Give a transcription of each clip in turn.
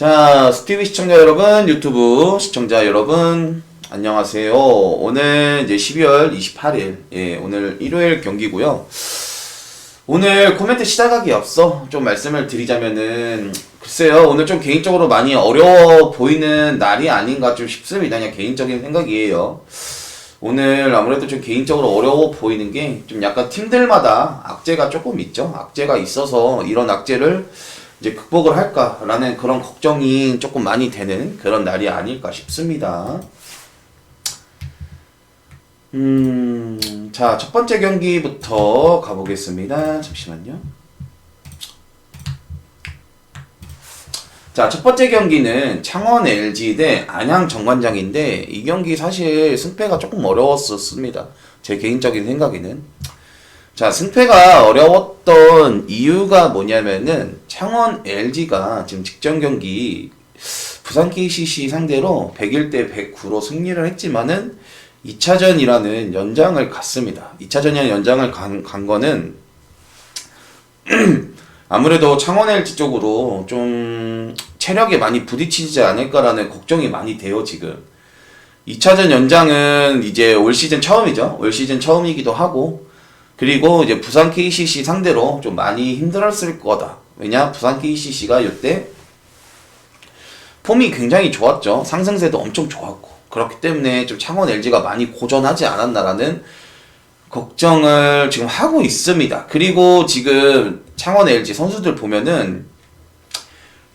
자, 스티비 시청자 여러분, 유튜브 시청자 여러분, 안녕하세요. 오늘 이제 12월 28일, 예, 오늘 일요일 경기고요. 오늘 코멘트 시작하기 앞서 좀 말씀을 드리자면은, 글쎄요, 오늘 좀 개인적으로 많이 어려워 보이는 날이 아닌가 좀 싶습니다. 그냥 개인적인 생각이에요. 오늘 아무래도 좀 개인적으로 어려워 보이는 게 좀 약간 팀들마다 악재가 조금 있죠. 악재가 있어서 이런 악재를 이제 극복을 할까라는 그런 걱정이 조금 많이 되는 그런 날이 아닐까 싶습니다. 음, 자, 첫 번째 경기부터 가보겠습니다. 잠시만요. 자, 첫 번째 경기는 창원 LG 대 안양 정관장인데 이 경기 사실 승패가 조금 어려웠었습니다. 제 개인적인 생각에는. 자, 승패가 어려웠던 이유가 뭐냐면은 창원 LG가 지금 직전 경기 부산 KCC 상대로 101대 109로 승리를 했지만은 2차전이라는 연장을 갔습니다. 2차전이라는 연장을 간, 간 거는 아무래도 창원 LG 쪽으로 좀 체력에 많이 부딪히지 않을까라는 걱정이 많이 돼요, 지금. 2차전 연장은 이제 올 시즌 처음이죠. 올 시즌 처음이기도 하고, 그리고 이제 부산 KCC 상대로 좀 많이 힘들었을 거다. 왜냐, 부산 KCC가 이때 폼이 굉장히 좋았죠. 상승세도 엄청 좋았고. 그렇기 때문에 좀 창원 LG가 많이 고전하지 않았나라는 걱정을 지금 하고 있습니다. 그리고 지금 창원 LG 선수들 보면은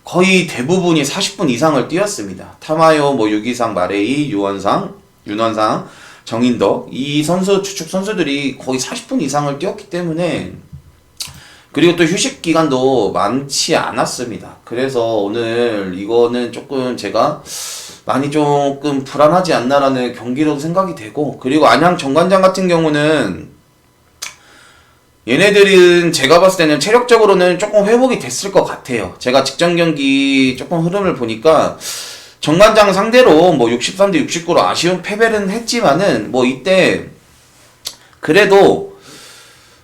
거의 대부분이 40분 이상을 뛰었습니다. 타마요, 뭐 유기상, 마레이, 유원상, 윤원상, 정인덕 이 선수 주축 선수들이 거의 40분 이상을 뛰었기 때문에 그리고 또 휴식 기간도 많지 않았습니다. 그래서 오늘 이거는 조금 제가 많이 조금 불안하지 않나라는 경기라고 생각이 되고 그리고 안양 정관장 같은 경우는 얘네들은 제가 봤을 때는 체력적으로는 조금 회복이 됐을 것 같아요. 제가 직전 경기 조금 흐름을 보니까 정관장 상대로 뭐 63대 69로 아쉬운 패배는 했지만은 뭐 이때 그래도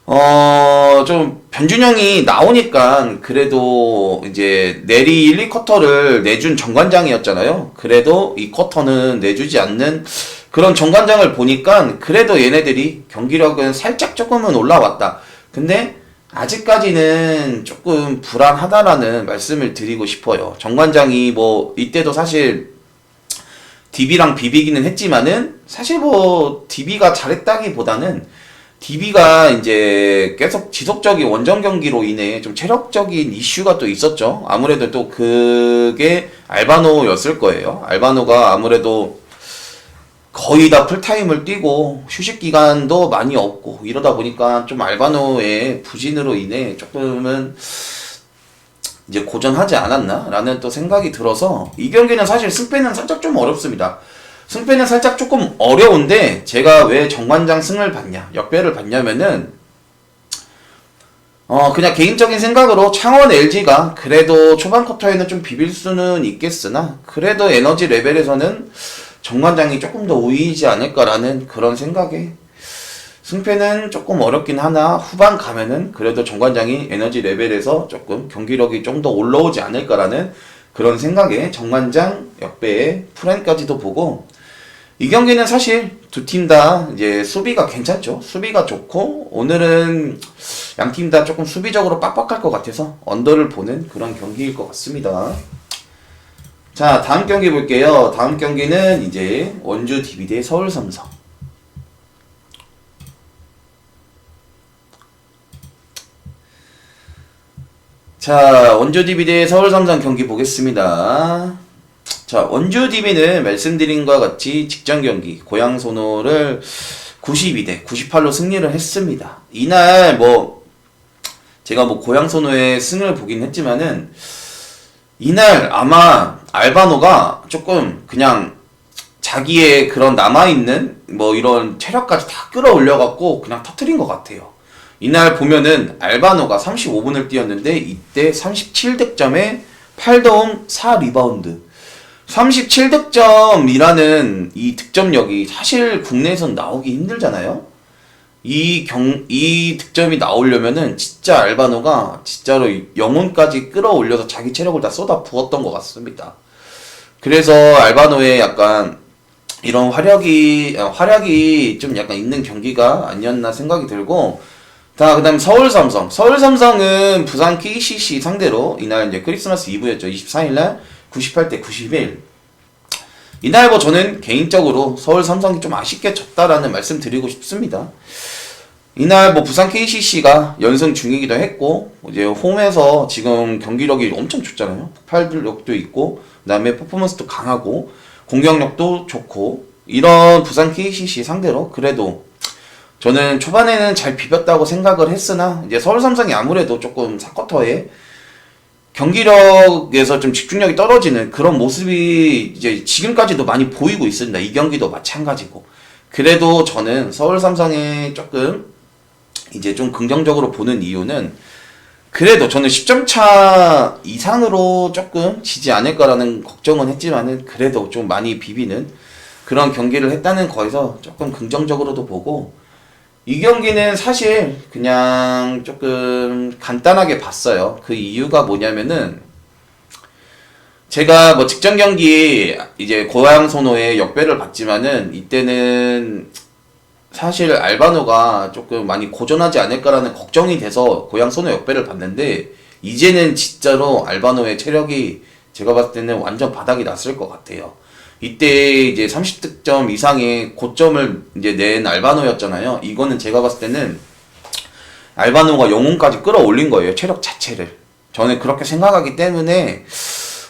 어, 좀, 변준영이 나오니까, 그래도, 이제, 내리 1, 2쿼터를 내준 정관장이었잖아요. 그래도 이 쿼터는 내주지 않는 그런 정관장을 보니까, 그래도 얘네들이 경기력은 살짝 조금은 올라왔다. 근데, 아직까지는 조금 불안하다라는 말씀을 드리고 싶어요. 정관장이 뭐, 이때도 사실, DB랑 비비기는 했지만은, 사실 뭐, DB가 잘했다기보다는, DB가 이제 계속 지속적인 원정 경기로 인해 좀 체력적인 이슈가 또 있었죠. 아무래도 또 그게 알바노였을 거예요. 알바노가 아무래도 거의 다 풀타임을 뛰고 휴식 기간도 많이 없고 이러다 보니까 좀 알바노의 부진으로 인해 조금은 이제 고전하지 않았나라는 또 생각이 들어서 이 경기는 사실 승패는 살짝 좀 어렵습니다. 승패는 살짝 조금 어려운데 제가 왜 정관장 승을 받냐 역배를 받냐면은 어 그냥 개인적인 생각으로 창원 LG가 그래도 초반 쿼터에는 좀 비빌 수는 있겠으나 그래도 에너지 레벨에서는 정관장이 조금 더 우위이지 않을까라는 그런 생각에 승패는 조금 어렵긴 하나 후반 가면은 그래도 정관장이 에너지 레벨에서 조금 경기력이 좀 더 올라오지 않을까라는 그런 생각에 정관장 역배의 프렌까지도 보고 이 경기는 사실 두 팀 다 이제 수비가 괜찮죠. 수비가 좋고 오늘은 양 팀 다 조금 수비적으로 빡빡할 것 같아서 언더를 보는 그런 경기일 것 같습니다. 자, 다음 경기 볼게요. 다음 경기는 이제 원주 DB 대 서울 삼성. 자, 원주 DB 대 서울 삼성 경기 보겠습니다. 자, 원주 DB는 말씀드린 것과 같이 직전 경기 고양 소노를 92대 98로 승리를 했습니다. 이날 뭐 제가 뭐 고양 소노의 승을 보긴 했지만은 이날 아마 알바노가 조금 그냥 자기의 그런 남아있는 뭐 이런 체력까지 다 끌어올려 갖고 그냥 터트린 것 같아요. 이날 보면은 알바노가 35분을 뛰었는데 이때 37득점에 8도움 4리바운드 37득점이라는 이 득점력이 사실 국내에선 나오기 힘들잖아요. 이 경, 이 득점이 나오려면은 진짜 알바노가 진짜로 영혼까지 끌어올려서 자기 체력을 다 쏟아 부었던 것 같습니다. 그래서 알바노의 약간 이런 화력이, 아, 활약이 좀 약간 있는 경기가 아니었나 생각이 들고, 자, 그 다음 서울 삼성. 서울 삼성은 부산 KCC 상대로 이날 이제 크리스마스 이브였죠. 24일날 98대 91. 이날 뭐 저는 개인적으로 서울 삼성이 좀 아쉽게 졌다라는 말씀 드리고 싶습니다. 이날 뭐 부산 KCC가 연승 중이기도 했고 이제 홈에서 지금 경기력이 엄청 좋잖아요. 폭발력도 있고 그다음에 퍼포먼스도 강하고 공격력도 좋고 이런 부산 KCC 상대로 그래도 저는 초반에는 잘 비볐다고 생각을 했으나 이제 서울 삼성이 아무래도 조금 사쿼터에 경기력에서 좀 집중력이 떨어지는 그런 모습이 이제 지금까지도 많이 보이고 있습니다. 이 경기도 마찬가지고. 그래도 저는 서울 삼성에 조금 이제 좀 긍정적으로 보는 이유는 그래도 저는 10점 차 이상으로 조금 지지 않을까라는 걱정은 했지만은 그래도 좀 많이 비비는 그런 경기를 했다는 거에서 조금 긍정적으로도 보고 이 경기는 사실 그냥 조금 간단하게 봤어요. 그 이유가 뭐냐면은 제가 뭐 직전 경기 이제 고양 소노의 역배를 봤지만은 이때는 사실 알바노가 조금 많이 고전하지 않을까라는 걱정이 돼서 고양 소노 역배를 봤는데 이제는 진짜로 알바노의 체력이 제가 봤을 때는 완전 바닥이 났을 것 같아요. 이때 이제 30득점 이상의 고점을 이제 낸 알바노였잖아요. 이거는 제가 봤을 때는 알바노가 영혼까지 끌어올린 거예요. 체력 자체를. 저는 그렇게 생각하기 때문에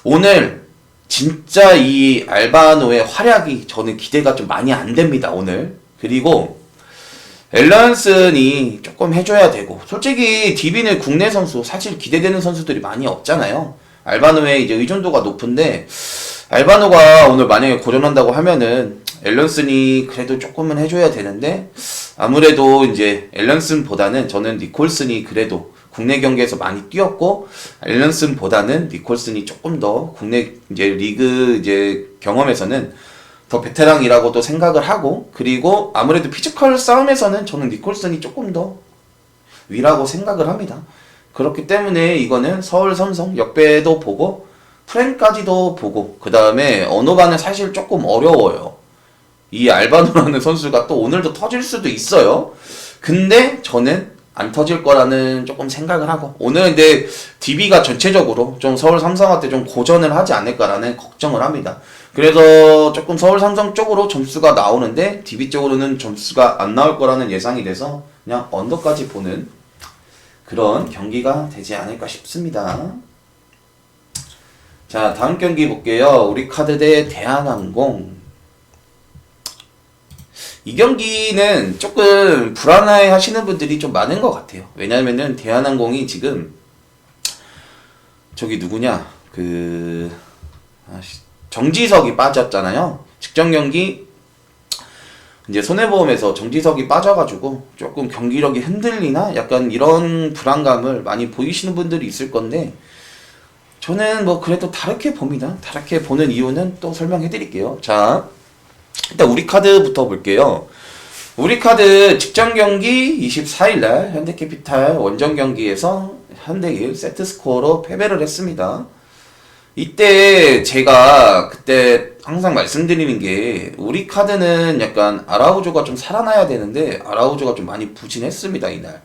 오늘 진짜 이 알바노의 활약이 저는 기대가 좀 많이 안 됩니다. 오늘. 그리고 앨런슨이 조금 해줘야 되고 솔직히 디비는 국내 선수 사실 기대되는 선수들이 많이 없잖아요. 알바노의 이제 의존도가 높은데 알바노가 오늘 만약에 고전한다고 하면은 앨런슨이 그래도 조금은 해줘야 되는데 아무래도 이제 앨런슨보다는 저는 니콜슨이 그래도 국내 경기에서 많이 뛰었고 앨런슨보다는 니콜슨이 조금 더 국내 이제 리그 이제 경험에서는 더 베테랑이라고도 생각을 하고 그리고 아무래도 피지컬 싸움에서는 저는 니콜슨이 조금 더 위라고 생각을 합니다. 그렇기 때문에 이거는 서울 삼성 역배도 보고 프렌까지도 보고 그 다음에 언어반은 사실 조금 어려워요. 이 알바노라는 선수가 또 오늘도 터질 수도 있어요. 근데 저는 안 터질 거라는 조금 생각을 하고 오늘 근데 DB가 전체적으로 좀 서울 삼성한테 좀 고전을 하지 않을까라는 걱정을 합니다. 그래서 조금 서울 삼성 쪽으로 점수가 나오는데 DB 쪽으로는 점수가 안 나올 거라는 예상이 돼서 그냥 언더까지 보는 그런 경기가 되지 않을까 싶습니다. 자, 다음 경기 볼게요. 우리 카드 대 대한항공. 이 경기는 조금 불안해 하시는 분들이 좀 많은 것 같아요. 왜냐면은 대한항공이 지금 저기 누구냐 그 아씨, 정지석이 빠졌잖아요. 직전 경기 이제 손해보험에서 정지석이 빠져가지고 조금 경기력이 흔들리나 약간 이런 불안감을 많이 보이시는 분들이 있을 건데 저는 뭐 그래도 다르게 봅니다. 다르게 보는 이유는 또 설명해 드릴게요. 자, 일단 우리 카드부터 볼게요. 우리 카드 직전 경기 24일날 현대캐피탈 원정 경기에서 현대일 세트 스코어로 패배를 했습니다. 이때 제가 그때 항상 말씀드리는 게 우리 카드는 약간 아라우조가 좀 살아나야 되는데 아라우조가 좀 많이 부진했습니다 이날.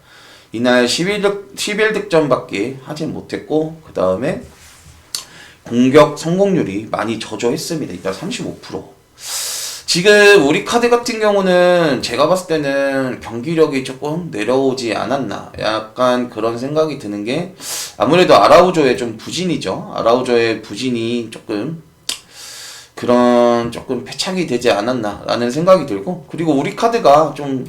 이날 11득, 11득점밖에 하지 못했고 그 다음에 공격 성공률이 많이 저조했습니다. 일단 35%. 지금 우리 카드 같은 경우는 제가 봤을 때는 경기력이 조금 내려오지 않았나. 약간 그런 생각이 드는 게 아무래도 아라우조의 좀 부진이죠. 아라우조의 부진이 조금 그런 조금 패착이 되지 않았나라는 생각이 들고 그리고 우리 카드가 좀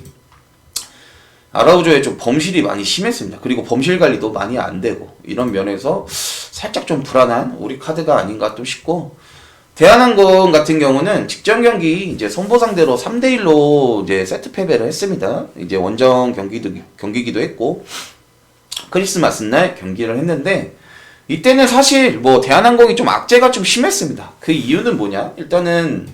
아라우조의 좀 범실이 많이 심했습니다. 그리고 범실 관리도 많이 안 되고 이런 면에서 살짝 좀 불안한 우리 카드가 아닌가 또 싶고 대한항공 같은 경우는 직전 경기 이제 선보 상대로 3대 1로 이제 세트 패배를 했습니다. 이제 원정 경기도 경기기도 했고 크리스마스 날 경기를 했는데 이때는 사실 뭐 대한항공이 좀 악재가 좀 심했습니다. 그 이유는 뭐냐? 일단은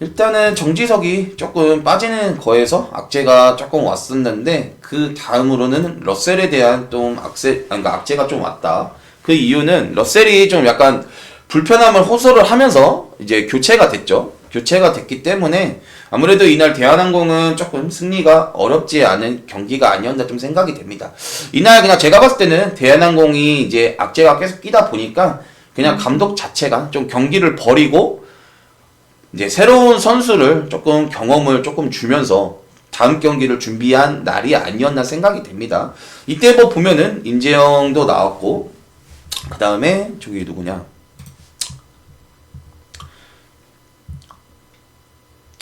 일단은 정지석이 조금 빠지는 거에서 악재가 조금 왔었는데 그 다음으로는 러셀에 대한 좀 아니, 그러니까 악재가 좀 왔다. 그 이유는 러셀이 좀 약간 불편함을 호소를 하면서 이제 교체가 됐죠. 교체가 됐기 때문에 아무래도 이날 대한항공은 조금 승리가 어렵지 않은 경기가 아니었나 좀 생각이 됩니다. 이날 그냥 제가 봤을 때는 대한항공이 이제 악재가 계속 끼다 보니까 그냥 감독 자체가 좀 경기를 버리고 이제 새로운 선수를 조금 경험을 조금 주면서 다음 경기를 준비한 날이 아니었나 생각이 됩니다. 이때 뭐 보면은 임재영도 나왔고 그 다음에 저기 누구냐?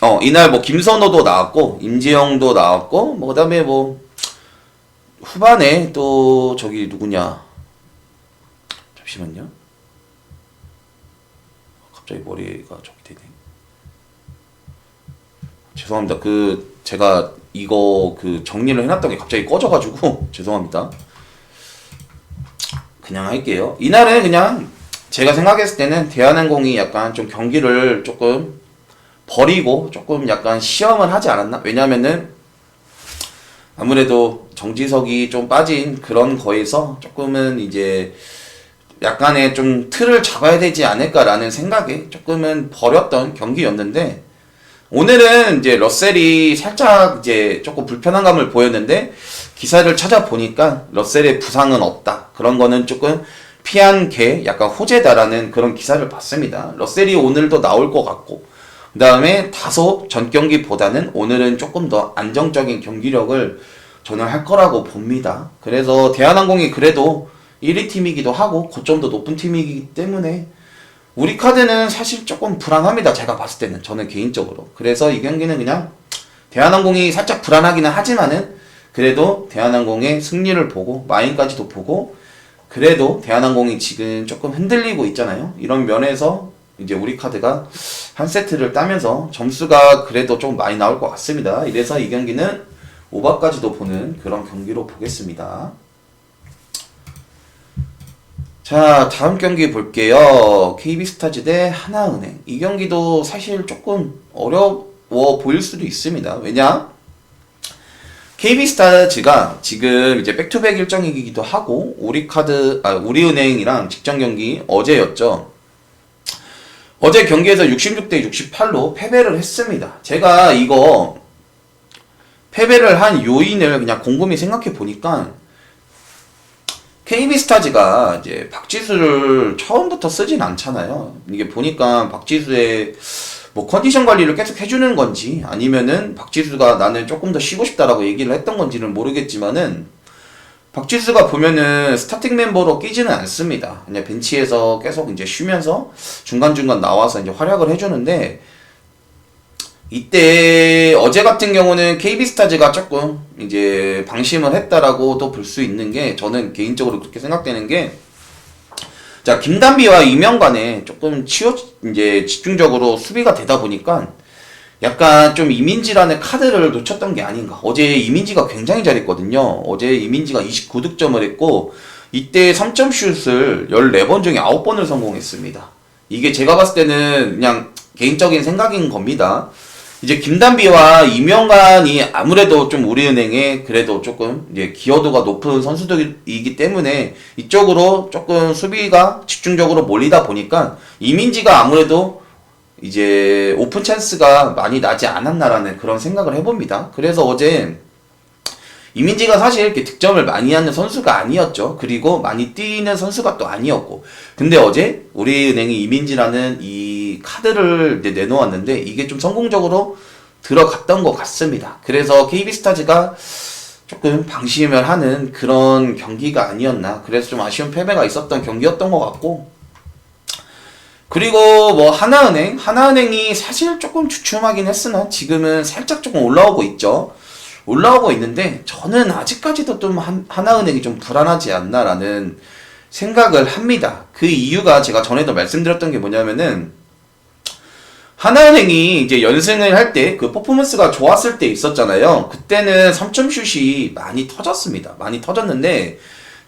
어 이날 뭐 김선호도 나왔고 임재영도 나왔고 뭐 그다음에 뭐 후반에 또 저기 누구냐? 잠시만요. 갑자기 머리가 저기 되네. 죄송합니다. 그 제가 이거 그 정리를 해놨던 게 갑자기 꺼져가지고 죄송합니다. 그냥 할게요. 이날은 그냥 제가 생각했을 때는 대한항공이 약간 좀 경기를 조금 버리고 조금 약간 시험을 하지 않았나? 왜냐면은 아무래도 정지석이 좀 빠진 그런 거에서 조금은 이제 약간의 좀 틀을 잡아야 되지 않을까라는 생각에 조금은 버렸던 경기였는데 오늘은 이제 러셀이 살짝 이제 조금 불편한 감을 보였는데 기사를 찾아보니까 러셀의 부상은 없다. 그런 거는 조금 피한 게 약간 호재다라는 그런 기사를 봤습니다. 러셀이 오늘도 나올 것 같고 그 다음에 다소 전 경기보다는 오늘은 조금 더 안정적인 경기력을 저는 할 거라고 봅니다. 그래서 대한항공이 그래도 1위 팀이기도 하고 고점도 높은 팀이기 때문에 우리 카드는 사실 조금 불안합니다. 제가 봤을 때는 저는 개인적으로. 그래서 이 경기는 그냥 대한항공이 살짝 불안하기는 하지만은 그래도 대한항공의 승리를 보고 마인까지도 보고 그래도 대한항공이 지금 조금 흔들리고 있잖아요. 이런 면에서 이제 우리 카드가 한 세트를 따면서 점수가 그래도 좀 많이 나올 것 같습니다. 이래서 이 경기는 오바까지도 보는 그런 경기로 보겠습니다. 자, 다음 경기 볼게요. KB스타즈 대 하나은행. 이 경기도 사실 조금 어려워 보일 수도 있습니다. 왜냐? KB스타즈가 지금 이제 백투백 일정이기도 하고, 우리카드, 아, 우리은행이랑 직전 경기 어제였죠. 어제 경기에서 66대 68로 패배를 했습니다. 제가 이거 패배를 한 요인을 그냥 곰곰이 생각해 보니까 KB스타즈가 이제 박지수를 처음부터 쓰진 않잖아요. 이게 보니까 박지수의 뭐 컨디션 관리를 계속 해주는 건지 아니면은 박지수가 나는 조금 더 쉬고 싶다라고 얘기를 했던 건지는 모르겠지만은 박지수가 보면은 스타팅 멤버로 끼지는 않습니다. 그냥 벤치에서 계속 이제 쉬면서 중간중간 나와서 이제 활약을 해주는데 이때 어제 같은 경우는 KB스타즈가 조금 이제 방심을 했다라고도 볼 수 있는 게 저는 개인적으로 그렇게 생각되는 게 자, 김단비와 이명관에 조금 치워, 이제 집중적으로 수비가 되다 보니까 약간 좀 이민지라는 카드를 놓쳤던 게 아닌가. 어제 이민지가 굉장히 잘했거든요. 어제 이민지가 29득점을 했고, 이때 3점 슛을 14번 중에 9번을 성공했습니다. 이게 제가 봤을 때는 그냥 개인적인 생각인 겁니다. 이제 김단비와 이명관이 아무래도 좀 우리은행에 그래도 조금 이제 기여도가 높은 선수들이기 때문에 이쪽으로 조금 수비가 집중적으로 몰리다 보니까 이민지가 아무래도 이제 오픈 찬스가 많이 나지 않았나라는 그런 생각을 해봅니다. 그래서 어제 이민지가 사실 이렇게 득점을 많이 하는 선수가 아니었죠. 그리고 많이 뛰는 선수가 또 아니었고. 근데 어제 우리은행이 이민지라는 이 카드를 내놓았는데 이게 좀 성공적으로 들어갔던 것 같습니다. 그래서 KB스타즈가 조금 방심을 하는 그런 경기가 아니었나. 그래서 좀 아쉬운 패배가 있었던 경기였던 것 같고. 그리고 뭐 하나은행, 하나은행이 사실 조금 주춤하긴 했으나 지금은 살짝 조금 올라오고 있죠. 올라오고 있는데 저는 아직까지도 좀 한- 하나은행이 좀 불안하지 않나라는 생각을 합니다. 그 이유가 제가 전에도 말씀드렸던 게 뭐냐면은 하나은행이 이제 연승을 할 때 그 퍼포먼스가 좋았을 때 있었잖아요. 그때는 3점 슛이 많이 터졌습니다. 많이 터졌는데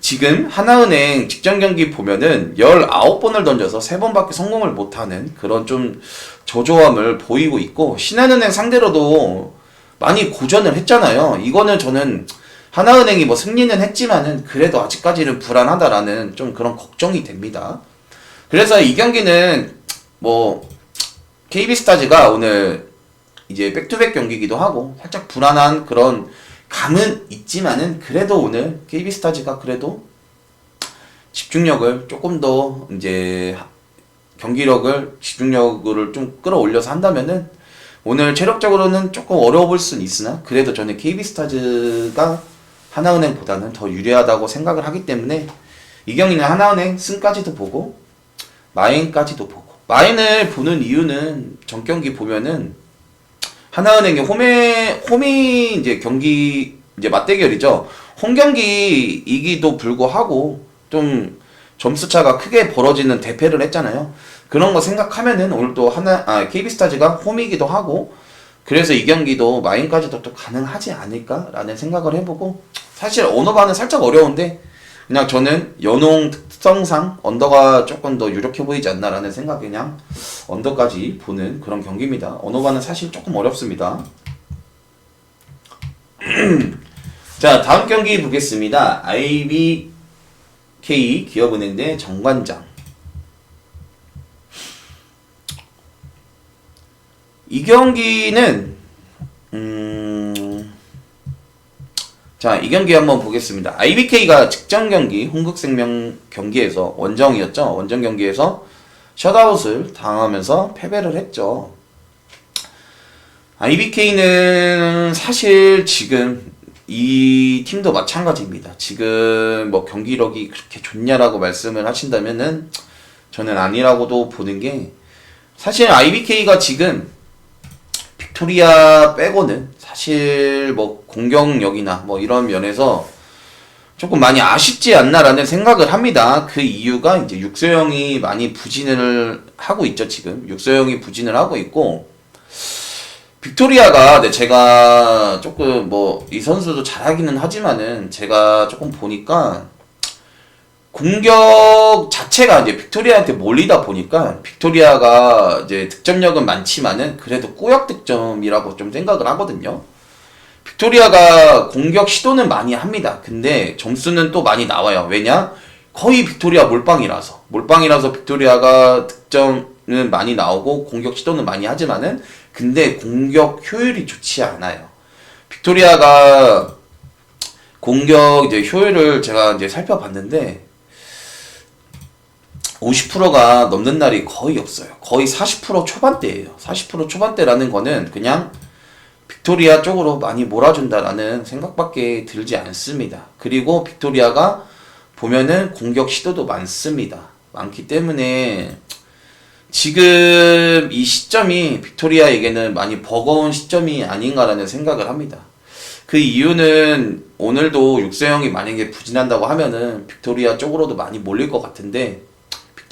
지금 하나은행 직전 경기 보면은 19번을 던져서 3번밖에 성공을 못하는 그런 좀 저조함을 보이고 있고 신한은행 상대로도 많이 고전을 했잖아요. 이거는 저는 하나은행이 뭐 승리는 했지만은 그래도 아직까지는 불안하다라는 좀 그런 걱정이 됩니다. 그래서 이 경기는 뭐 KB스타즈가 오늘 이제 백투백 경기기도 하고 살짝 불안한 그런 감은 있지만은 그래도 오늘 KB스타즈가 그래도 집중력을 조금 더 이제 경기력을 집중력을 좀 끌어올려서 한다면은 오늘 체력적으로는 조금 어려워 볼 수는 있으나 그래도 저는 KB스타즈가 하나은행보다는 더 유리하다고 생각을 하기 때문에 이 경기는 하나은행 승까지도 보고 마인까지도 보고 마인을 보는 이유는 전 경기 보면은 하나은행의 홈에 홈이 이제 경기 이제 맞대결이죠. 홈 경기이기도 불구하고 좀 점수 차가 크게 벌어지는 대패를 했잖아요. 그런 거 생각하면은 오늘 또 하나 아 KB스타즈가 홈이기도 하고 그래서 이 경기도 마인까지도 또 가능하지 않을까라는 생각을 해보고 사실 언어반은 살짝 어려운데 그냥 저는 연홍 특성상 언더가 조금 더 유력해 보이지 않나라는 생각에 그냥 언더까지 보는 그런 경기입니다. 언어반은 사실 조금 어렵습니다. 자 다음 경기 보겠습니다. IBK 기업은행 대 정관장 이 경기는 자, 이 경기 한번 보겠습니다. IBK가 직전 경기 홍국생명 경기에서 원정이었죠. 원정 경기에서 셧아웃을 당하면서 패배를 했죠. IBK는 사실 지금 이 팀도 마찬가지입니다. 지금 뭐 경기력이 그렇게 좋냐라고 말씀을 하신다면은 저는 아니라고도 보는 게 사실 IBK가 지금 빅토리아 빼고는 사실 뭐 공격력이나 뭐 이런 면에서 조금 많이 아쉽지 않나라는 생각을 합니다. 그 이유가 이제 육소형이 많이 부진을 하고 있죠, 지금. 육소형이 부진을 하고 있고, 빅토리아가 네, 제가 조금 뭐 이 선수도 잘하기는 하지만은 제가 조금 보니까 공격 자체가 이제 빅토리아한테 몰리다 보니까 빅토리아가 이제 득점력은 많지만은 그래도 꾸역 득점이라고 좀 생각을 하거든요. 빅토리아가 공격 시도는 많이 합니다. 근데 점수는 또 많이 나와요. 왜냐? 거의 빅토리아 몰빵이라서. 몰빵이라서 빅토리아가 득점은 많이 나오고 공격 시도는 많이 하지만은 근데 공격 효율이 좋지 않아요. 빅토리아가 공격 이제 효율을 제가 이제 살펴봤는데 50%가 넘는 날이 거의 없어요. 거의 40% 초반대예요. 40% 초반대라는 거는 그냥 빅토리아 쪽으로 많이 몰아준다라는 생각밖에 들지 않습니다. 그리고 빅토리아가 보면은 공격 시도도 많습니다. 많기 때문에 지금 이 시점이 빅토리아에게는 많이 버거운 시점이 아닌가라는 생각을 합니다. 그 이유는 오늘도 육세형이 만약에 부진한다고 하면은 빅토리아 쪽으로도 많이 몰릴 것 같은데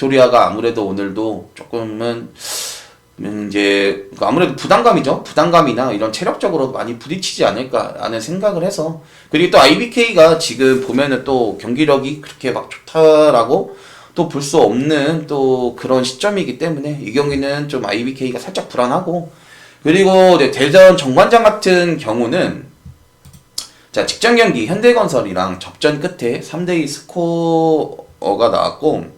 빅토리아가 아무래도 오늘도 조금은 음, 이제 아무래도 부담감이죠. 부담감이나 이런 체력적으로 많이 부딪히지 않을까라는 생각을 해서 그리고 또 IBK가 지금 보면은 또 경기력이 그렇게 막 좋다라고 또 볼 수 없는 또 그런 시점이기 때문에 이 경기는 좀 IBK가 살짝 불안하고 그리고 이제 대전 정관장 같은 경우는 자 직전 경기 현대건설이랑 접전 끝에 3대2 스코어가 나왔고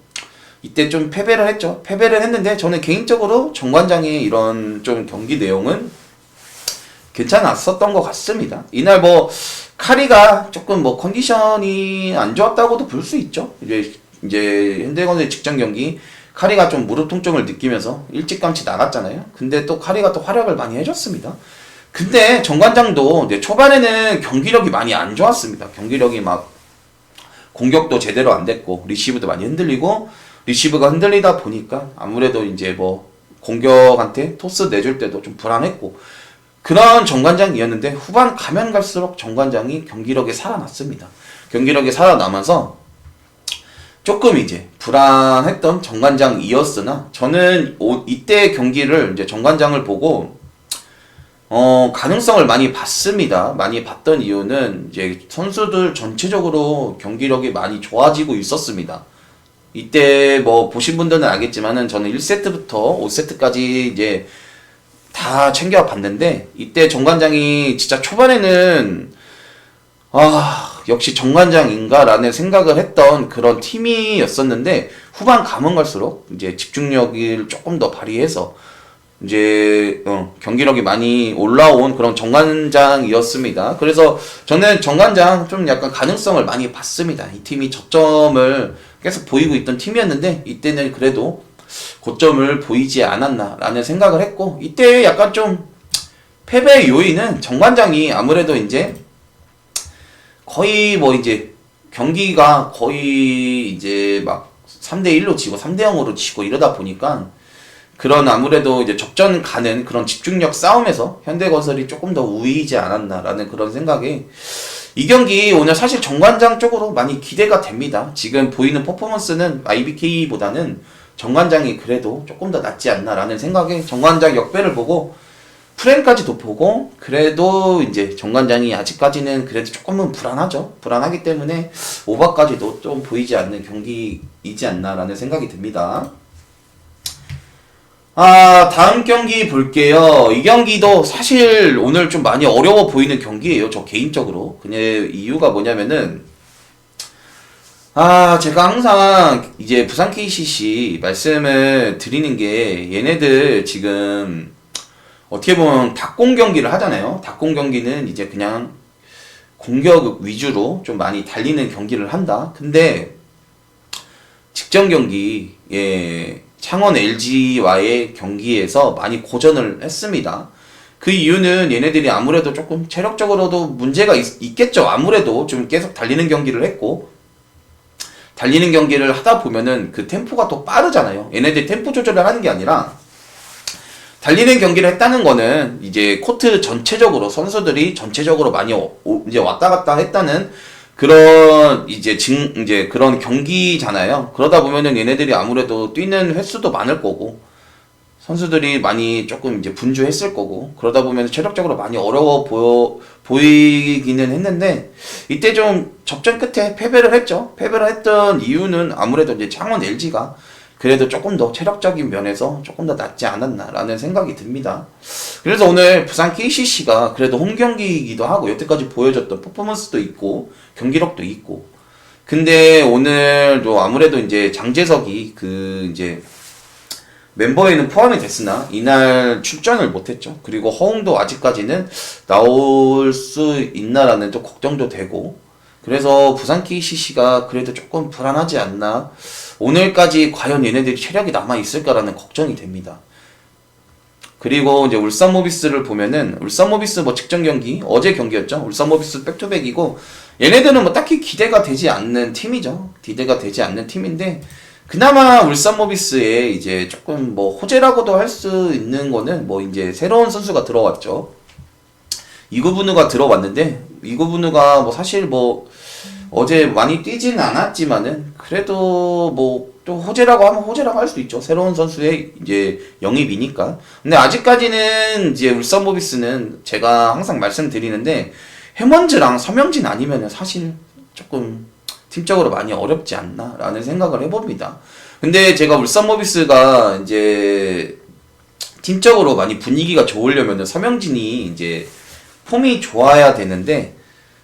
이때 좀 패배를 했죠. 패배를 했는데 저는 개인적으로 정관장의 이런 좀 경기 내용은 괜찮았었던 것 같습니다. 이날 뭐 카리가 조금 뭐 컨디션이 안 좋았다고도 볼 수 있죠. 이제 이제 현대건설 직전 경기 카리가 좀 무릎 통증을 느끼면서 일찌감치 나갔잖아요. 근데 또 카리가 또 활약을 많이 해줬습니다. 근데 정관장도 네, 초반에는 경기력이 많이 안 좋았습니다. 경기력이 막 공격도 제대로 안 됐고 리시브도 많이 흔들리고 리시브가 흔들리다 보니까 아무래도 이제 뭐 공격한테 토스 내줄 때도 좀 불안했고 그런 정관장이었는데 후반 가면 갈수록 정관장이 경기력에 살아났습니다. 경기력에 살아나면서 조금 이제 불안했던 정관장이었으나 저는 오, 이때 경기를 이제 정관장을 보고 어, 가능성을 많이 봤습니다. 많이 봤던 이유는 이제 선수들 전체적으로 경기력이 많이 좋아지고 있었습니다. 이때 뭐 보신 분들은 알겠지만은 저는 1세트부터 5세트까지 이제 다 챙겨 봤는데 이때 정관장이 진짜 초반에는 아 역시 정관장인가라는 생각을 했던 그런 팀이었었는데 후반 가면 갈수록 이제 집중력을 조금 더 발휘해서 이제 어, 경기력이 많이 올라온 그런 정관장이었습니다. 그래서 저는 정관장 좀 약간 가능성을 많이 봤습니다. 이 팀이 저점을 계속 보이고 있던 팀이었는데 이때는 그래도 고점을 보이지 않았나라는 생각을 했고 이때 약간 좀 패배의 요인은 정관장이 아무래도 이제 거의 뭐 이제 경기가 거의 이제 막 3대 1로 지고 3대 0으로 지고 이러다 보니까 그런 아무래도 이제 접전 가는 그런 집중력 싸움에서 현대건설이 조금 더 우위이지 않았나라는 그런 생각에 이 경기 오늘 사실 정관장 쪽으로 많이 기대가 됩니다. 지금 보이는 퍼포먼스는 IBK보다는 정관장이 그래도 조금 더 낫지 않나라는 생각에 정관장 역배를 보고 프렌까지도 보고 그래도 이제 정관장이 아직까지는 그래도 조금은 불안하죠. 불안하기 때문에 오버까지도 좀 보이지 않는 경기이지 않나라는 생각이 듭니다. 아, 다음 경기 볼게요. 이 경기도 사실 오늘 좀 많이 어려워 보이는 경기예요. 저 개인적으로. 그냥 이유가 뭐냐면은 아, 제가 항상 이제 부산 KCC 말씀을 드리는 게 얘네들 지금 어떻게 보면 닭공 경기를 하잖아요. 닭공 경기는 이제 그냥 공격 위주로 좀 많이 달리는 경기를 한다. 근데 직전 경기, 예, 창원 LG와의 경기에서 많이 고전을 했습니다. 그 이유는 얘네들이 아무래도 조금 체력적으로도 문제가 있, 겠죠 아무래도 좀 계속 달리는 경기를 했고, 달리는 경기를 하다 보면은 그 템포가 더 빠르잖아요. 얘네들이 템포 조절을 하는 게 아니라, 달리는 경기를 했다는 거는 이제 코트 전체적으로 선수들이 전체적으로 많이 오- 오- 이제 왔다 갔다 했다는 그런 이제 증 이제 그런 경기잖아요. 그러다 보면은 얘네들이 아무래도 뛰는 횟수도 많을 거고 선수들이 많이 조금 이제 분주했을 거고 그러다 보면 체력적으로 많이 어려워 보여 보이기는 했는데 이때 좀 접전 끝에 패배를 했죠. 패배를 했던 이유는 아무래도 이제 창원 LG가 그래도 조금 더 체력적인 면에서 조금 더 낫지 않았나라는 생각이 듭니다. 그래서 오늘 부산 KCC가 그래도 홈 경기이기도 하고 여태까지 보여줬던 퍼포먼스도 있고 경기력도 있고 근데 오늘도 아무래도 이제 장재석이 그 이제 멤버에는 포함이 됐으나 이날 출전을 못했죠. 그리고 허웅도 아직까지는 나올 수 있나라는 또 걱정도 되고 그래서 부산 KCC가 그래도 조금 불안하지 않나 오늘까지 과연 얘네들이 체력이 남아 있을까라는 걱정이 됩니다. 그리고 이제 울산 모비스를 보면은 울산 모비스 뭐 직전 경기 어제 경기였죠. 울산 모비스 백투백이고 얘네들은 뭐 딱히 기대가 되지 않는 팀이죠. 기대가 되지 않는 팀인데 그나마 울산 모비스에 이제 조금 뭐 호재라고도 할 수 있는 거는 뭐 이제 새로운 선수가 들어왔죠. 이구분우가 들어왔는데 이구분우가 뭐 사실 뭐 어제 많이 뛰지는 않았지만은 그래도 뭐 또 호재라고 하면 호재라고 할 수 있죠. 새로운 선수의 이제 영입이니까. 근데 아직까지는 이제 울산 모비스는 제가 항상 말씀드리는데 해먼즈랑 서명진 아니면은 사실 조금 팀적으로 많이 어렵지 않나라는 생각을 해봅니다. 근데 제가 울산 모비스가 이제 팀적으로 많이 분위기가 좋으려면은 서명진이 이제 폼이 좋아야 되는데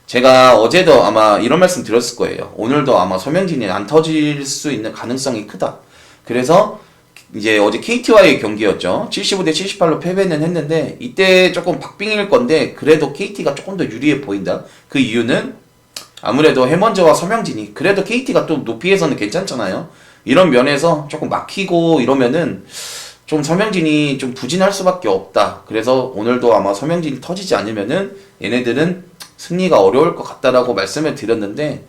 제가 어제도 아마 이런 말씀 드렸을 거예요. 오늘도 아마 서명진이 안 터질 수 있는 가능성이 크다. 그래서 이제 어제 KT와의 경기였죠. 75대 78로 패배는 했는데 이때 조금 박빙일 건데 그래도 KT가 조금 더 유리해 보인다. 그 이유는 아무래도 해먼즈와 서명진이 그래도 KT가 또 높이에서는 괜찮잖아요. 이런 면에서 조금 막히고 이러면은 좀 서명진이 좀 부진할 수밖에 없다. 그래서 오늘도 아마 서명진이 터지지 않으면은 얘네들은 승리가 어려울 것 같다라고 말씀을 드렸는데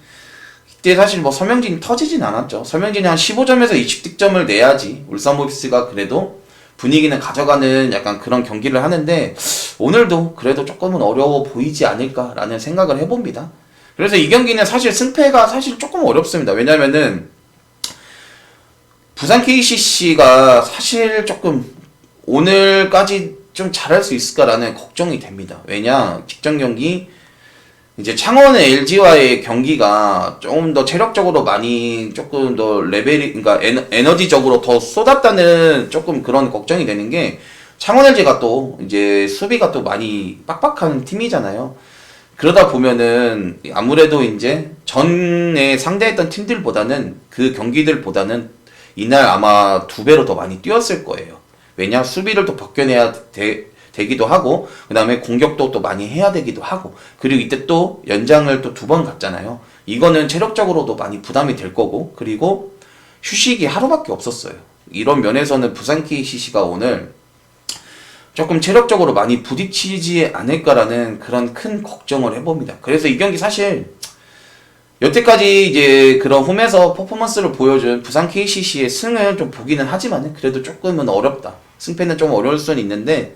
이때 사실 뭐 서명진이 터지진 않았죠. 서명진이 한 15점에서 20득점을 내야지 울산 모비스가 그래도 분위기는 가져가는 약간 그런 경기를 하는데 오늘도 그래도 조금은 어려워 보이지 않을까라는 생각을 해봅니다. 그래서 이 경기는 사실 승패가 사실 조금 어렵습니다. 왜냐면은 부산 KCC가 사실 조금 오늘까지 좀 잘할 수 있을까라는 걱정이 됩니다. 왜냐 직전 경기 이제 창원의 LG와의 경기가 조금 더 체력적으로 많이 조금 더 레벨이 그러니까 에너, 에너 지적으로 더 쏟았다는 조금 그런 걱정이 되는 게 창원 LG가 또 이제 수비가 또 많이 빡빡한 팀이잖아요. 그러다 보면은 아무래도 이제 전에 상대했던 팀들보다는 그 경기들보다는 이날 아마 두 배로 더 많이 뛰었을 거예요. 왜냐 수비를 또 벗겨내야 되, 되기도 하고 그 다음에 공격도 또 많이 해야 되기도 하고 그리고 이때 또 연장을 또 두 번 갔잖아요. 이거는 체력적으로도 많이 부담이 될 거고 그리고 휴식이 하루밖에 없었어요. 이런 면에서는 부산 KCC가 오늘 조금 체력적으로 많이 부딪히지 않을까라는 그런 큰 걱정을 해봅니다. 그래서 이 경기 사실 여태까지 이제 그런 홈에서 퍼포먼스를 보여준 부산 KCC의 승을 좀 보기는 하지만 그래도 조금은 어렵다. 승패는 좀 어려울 수는 있는데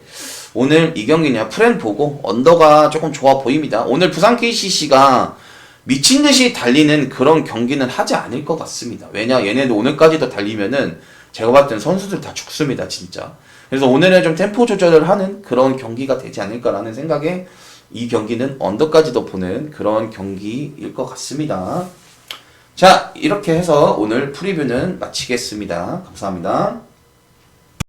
오늘 이 경기냐 프렌 보고 언더가 조금 좋아 보입니다. 오늘 부산 KCC가 미친 듯이 달리는 그런 경기는 하지 않을 것 같습니다. 왜냐 얘네도 오늘까지도 달리면은 제가 봤을 땐 선수들 다 죽습니다 진짜. 그래서 오늘은 좀 템포 조절을 하는 그런 경기가 되지 않을까라는 생각에 이 경기는 언더까지도 보는 그런 경기일 것 같습니다. 자, 이렇게 해서 오늘 프리뷰는 마치겠습니다. 감사합니다.